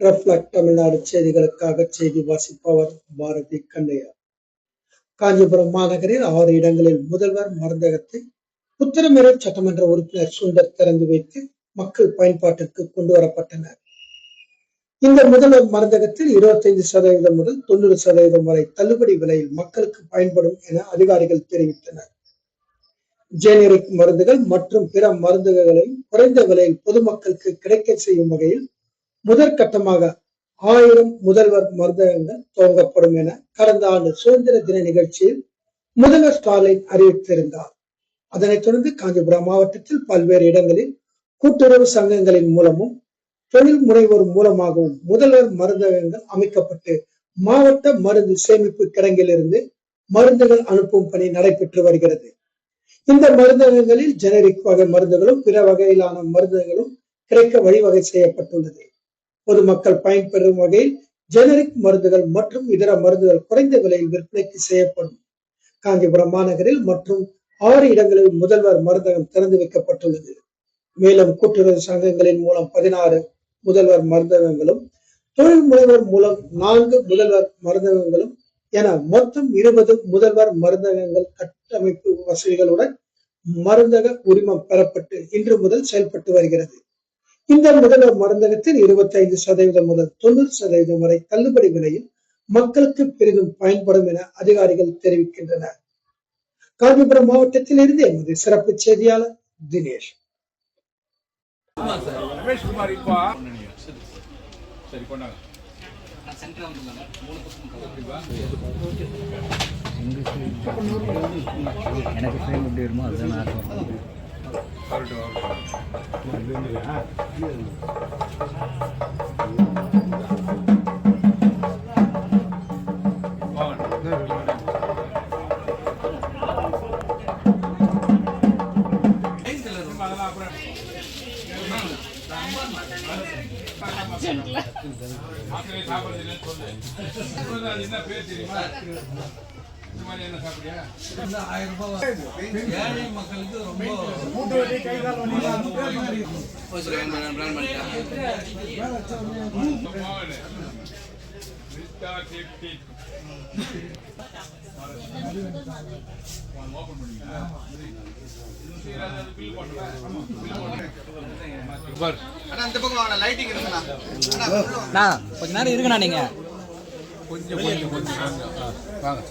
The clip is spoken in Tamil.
ரெஃப்ளக்ட் தமிழ்நாடு செய்திகளுக்காக செய்தி வாசிப்பவர் பாரதி கண்ணையா. காஞ்சிபுரம் மாநகரில் ஆறு இடங்களில் முதல்வர் மருந்தகத்தை உத்தரமேரூர் சட்டமன்ற உறுப்பினர் சுந்தர் திறந்து வைத்து மக்கள் பயன்பாட்டிற்கு கொண்டு வரப்பட்டனர். இந்த முதல்வர் மருந்தகத்தில் இருபத்தைந்து சதவீதம் முதல் தொண்ணூறு சதவீதம் வரை தள்ளுபடி விலையில் மக்களுக்கு பயன்படும் என அதிகாரிகள் தெரிவித்தனர். ஜெனரிக் மருந்துகள் மற்றும் பிற மருந்துகளையும் குறைந்த விலையில் பொதுமக்களுக்கு கிடைக்க செய்யும் வகையில் முதற்கட்டமாக ஆயிரம் முதல்வர் மருந்தகங்கள் துவங்கப்படும் என கடந்த ஆண்டு சுதந்திர தின நிகழ்ச்சியில் முதல்வர் ஸ்டாலின் அறிவித்திருந்தார். அதனைத் தொடர்ந்து காஞ்சிபுரம் மாவட்டத்தில் பல்வேறு இடங்களில் கூட்டுறவு சங்கங்களின் மூலமும் தொழில் முனைவோர் மூலமாகவும் முதல்வர் மருந்தகங்கள் அமைக்கப்பட்டு மாவட்ட மருந்து சேமிப்பு கிடங்கிலிருந்து மருந்துகள் அனுப்பும் பணி நடைபெற்று வருகிறது. இந்த மருந்தகங்களில் ஜெனரிக் வகை மருந்துகளும் பிற வகையிலான மருந்துகளும் கிடைக்க வழிவகை செய்யப்பட்டுள்ளது. பொதுமக்கள் பயன்பெறும் வகையில் ஜெனரிக் மருந்துகள் மற்றும் இதர மருந்துகள் குறைந்த விலையில் விற்பனைக்கு செய்யப்படும். காஞ்சிபுரம் மாநகரில் மற்றும் ஆறு இடங்களில் முதல்வர் மருந்தகம் திறந்து வைக்கப்பட்டுள்ளது. மேலும் கூட்டுறவு சங்கங்களின் மூலம் பதினாறு முதல்வர் மருந்தகங்களும் தொழில் முனைவர் மூலம் நான்கு முதல்வர் மருந்தகங்களும் என மொத்தம் இருபது முதல்வர் மருந்தகங்கள் கட்டமைப்பு வசதிகளுடன் மருந்தக உரிமம் பெறப்பட்டு இன்று முதல் செயல்பட்டு வருகிறது. இந்த முதல்வர் மருந்தகத்தில் இருபத்தி ஐந்து சதவீதம் முதல் தொண்ணூறு சதவீதம் வரை தள்ளுபடி விலையில் மக்களுக்கு பெரிதும் பயன்படும் என அதிகாரிகள் தெரிவிக்கின்றனர். காஞ்சிபுரம் மாவட்டத்தில் இருந்து எமது சிறப்பு செய்தியாளர் தினேஷ். ரமேஷ் குமார் இப்போ சரி கொண்டாங்க. எனக்கு ஃப்ரேம் எப்படி வருமோ அதுதான் நான். வரட்டும் வரட்டும் என்ன பேர் தெரியுமா ஏழை மக்களுக்கு ரொம்ப ஓபன் பண்ணீங்களா கொஞ்ச நேரம் இருக்குண்ணா நீங்க. கொஞ்சம் கொஞ்சம் கொஞ்சம் வாங்க.